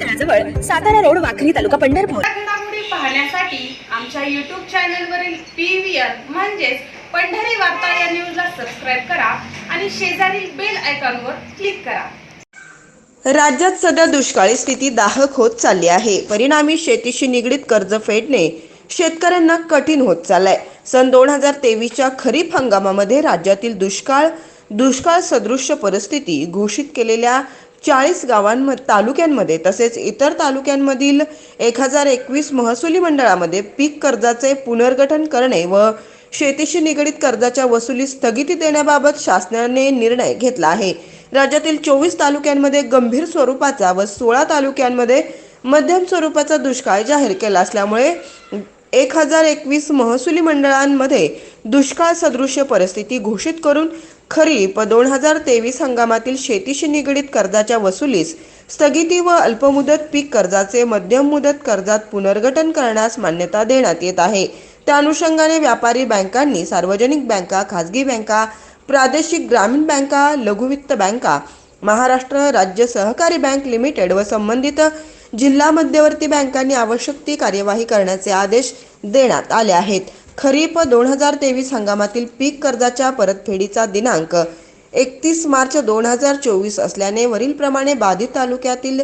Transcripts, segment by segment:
तळाजवळ Satara road Wakhari तालुका पंढरपूर. पाहण्यासाठी आमच्या YouTube चॅनलवरील पी व्ही आर म्हणजेच पंढरी वार्ता या न्यूजला सबस्क्राईब करा आणि शेजारील बेल आयकॉनवर क्लिक करा. राज्यात सध्या दुष्काळी स्थिती दाहक होत चालली आहे. परिणामी शेतीशी निगडीत कर्ज फेडणे शेतकऱ्यांना कठीण होत चाललंय. सन दोन हजार तेवीसच्या खरीप हंगामामध्ये राज्यातील दुष्काळ दुष्काळ सदृश्य परिस्थिती घोषित केलेल्या चाळीस गावांम तालुक्यांमध्ये तसेच इतर तालुक्यांमधील एक हजार एकवीस महसुली मंडळामध्ये पीक कर्जाचे पुनर्गठन करणे व शेतीशी निगडीत कर्जाच्या वसुली स्थगिती देण्याबाबत शासनाने निर्णय घेतला आहे. राज्यातील चोवीस तालुक्यांमध्ये गंभीर स्वरूपाचा व सोळा तालुक्यांमध्ये मध्यम स्वरूपाचा दुष्काळ जाहीर केला असल्यामुळे एक हजार एकवीस महसुली मंडळांमध्ये दुष्काळ सदृश्य परिस्थिती घोषित करून खरीप दोन हजार तेवीस हंगामातील शेतीशी निगडीत कर्जाच्या वसुलीस स्थगिती व अल्पमुदत पीक कर्जाचे मध्यम मुदत कर्जात पुनर्गठन करण्यास मान्यता देण्यात येत आहे. त्या अनुषंगाने व्यापारी बँकांनी सार्वजनिक बँका खाजगी बँका प्रादेशिक ग्रामीण बँका लघुवित्त बँका महाराष्ट्र राज्य सहकारी बँक लिमिटेड व संबंधित जिल्हा मध्यवर्ती बँकांनी आवश्यक ती कार्यवाही करण्याचे आदेश देण्यात आले आहेत. खरीप दोन हजार तेवीस हंगामातील पीक कर्जाच्या परतफेडीचा दिनांक एकतीस मार्च दोन हजार चोवीस असल्याने वरीलप्रमाणे बाधित तालुक्यातील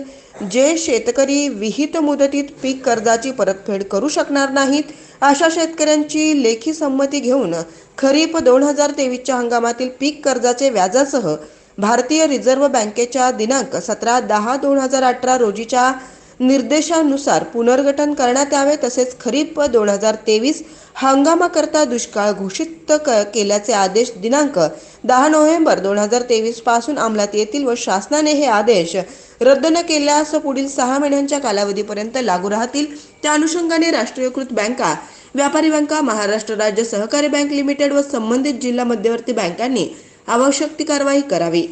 जे शेतकरी विहित मुदतीत पीक कर्जाची परतफेड करू शकणार नाहीत अशा शेतकऱ्यांची लेखी संमती घेऊन खरीप दोन हजार तेवीसच्या हंगामातील पीक कर्जाचे व्याजासह भारतीय रिझर्व्ह बँकेच्या दिनांक सतरा दहा दोन हजार अठरा रोजीच्या निर्देशानुसार पुनर्गठन करण्यात यावे तसेच खरीप दोन हजार तेवीस हंगामाकरता दुष्काळ घोषित क- केल्याचे आदेश दिनांक दहा नोव्हेंबर दोन हजार तेवीसपासून अंमलात येतील व शासनाने हे आदेश रद्द न केल्यास पुढील सहा महिन्यांच्या कालावधीपर्यंत लागू राहतील. त्या अनुषंगाने राष्ट्रीयकृत बँका व्यापारी बँका महाराष्ट्र राज्य सहकारी बँक लिमिटेड व संबंधित जिल्हा मध्यवर्ती बँकांनी आवश्यक ती कारवाई करावी.